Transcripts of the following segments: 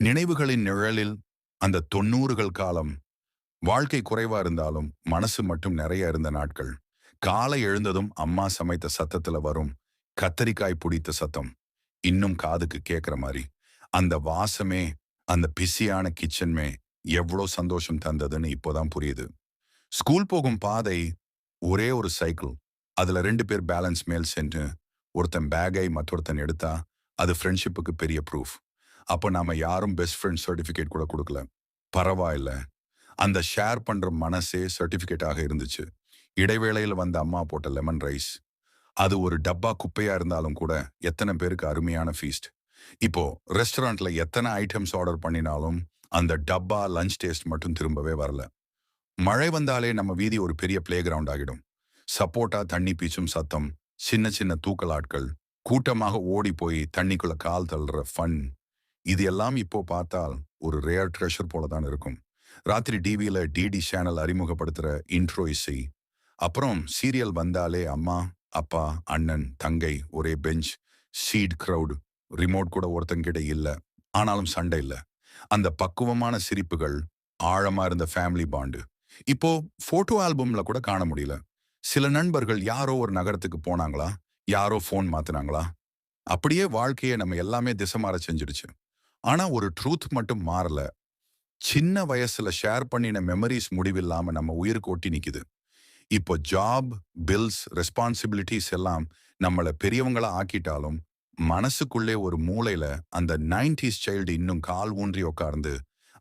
நினைவுகளின் நிழலில் அந்த தொண்ணூறுகள் காலம் வாழ்க்கை குறைவா இருந்தாலும் மனசு மட்டும் நிறைய இருந்த நாட்கள். காலை எழுந்ததும் அம்மா சமைத்த சத்தத்துல வரும் கத்தரிக்காய் புடித்த சத்தம். இன்னும் காதுக்கு கேட்குற மாதிரி. அந்த வாசமே அந்த பிஸியான கிச்சன்மே எவ்வளோ சந்தோஷம் தந்ததுன்னு இப்போதான் புரியுது. ஸ்கூல் போகும் பாதை ஒரே ஒரு சைக்கிள். அதுல ரெண்டு பேர் பேலன்ஸ் மேல் சென்று ஒருத்தன் பேக்கை மற்றொருத்தன் எடுத்தா அது ஃப்ரெண்ட்ஷிப்புக்கு பெரிய ப்ரூஃப். அப்போ நாம யாரும் பெஸ்ட் ஃப்ரெண்ட் சர்டிஃபிகேட் கூட கொடுக்கல. பரவாயில்ல. அந்த ஷேர் பண்ற மனசே சர்டிஃபிகேட்டாக இருந்துச்சு. இடைவேளையில் வந்த அம்மா போட்ட லெமன் ரைஸ் அது ஒரு டப்பா குப்பையா இருந்தாலும் கூட எத்தனை பேருக்கு அருமையான ஃபீஸ்ட் இப்போ ரெஸ்டாரண்ட்ல எத்தனை ஐட்டம்ஸ் ஆர்டர் பண்ணினாலும் அந்த டப்பா லஞ்ச் டேஸ்ட் மட்டும் திரும்பவே வரல. மழை வந்தாலே நம்ம வீதி ஒரு பெரிய பிளே கிரவுண்ட் ஆகிடும். சப்போட்டா தண்ணி பீச்சும் சத்தம். சின்ன சின்ன தூக்கலாட்கள். கூட்டமாக ஓடி போய் தண்ணிக்குள்ள கால் தள்ளுற ஃபன் இது எல்லாம் இப்போ பார்த்தால் ஒரு ரேர் ட்ரெஷர் போல தான் இருக்கும். ராத்திரி டிவியில டிடி சேனல் அறிமுகப்படுத்துற இன்ட்ரோ இசை. அப்புறம் சீரியல் வந்தாலே அம்மா அப்பா அண்ணன் தங்கை ஒரே பெஞ்ச் சீட் க்ரௌட் ரிமோட் கூட ஒருத்தங்கிட்ட இல்ல. ஆனாலும் சண்டை இல்ல. அந்த பக்குவமான சிரிப்புகள் ஆழமா இருந்த ஃபேமிலி பாண்டு இப்போ போட்டோ ஆல்பம்ல கூட காண முடியல. சில நண்பர்கள் யாரோ ஒரு நகரத்துக்கு போனாங்களா? யாரோ ஃபோன் மாத்துனாங்களா? அப்படியே வாழ்க்கையை நம்ம எல்லாமே திசை மாற செஞ்சிடுச்சு. ஆனா ஒரு ட்ரூத் மட்டும் மாறல. சின்ன வயசுல ஷேர் பண்ணின மெமரிஸ் முடிவில்லாம நம்ம உயிருக்கு ஒட்டி நிக்குது. இப்போ ஜாப் பில்ஸ் ரெஸ்பான்சிபிலிட்டிஸ் எல்லாம் நம்மள பெரியவங்களா ஆக்கிட்டாலும் மனசுக்குள்ளே ஒரு மூளையில அந்த நைன்டிஸ் சைல்டு இன்னும் கால் ஊன்றி உட்கார்ந்து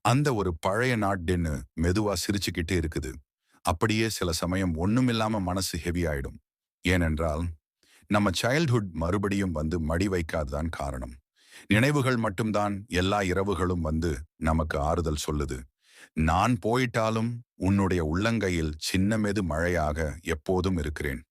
அந்த ஒரு பழைய நாட்டுன்னு மெதுவா சிரிச்சுக்கிட்டே இருக்குது. அப்படியே சில சமயம் ஒண்ணுமில்லாம மனசு ஹெவி ஆயிடும். ஏனென்றால் நம்ம சைல்ட்ஹுட் மறுபடியும் வந்து மடி வைக்காதுதான் காரணம். நினைவுகள் மட்டும்தான் எல்லா இரவுகளும் வந்து நமக்கு ஆறுதல் சொல்லுது. நான் போயிட்டாலும் உன்னுடைய உள்ளங்கையில் சின்னமெது மழையாக எப்போதும் இருக்கிறேன்.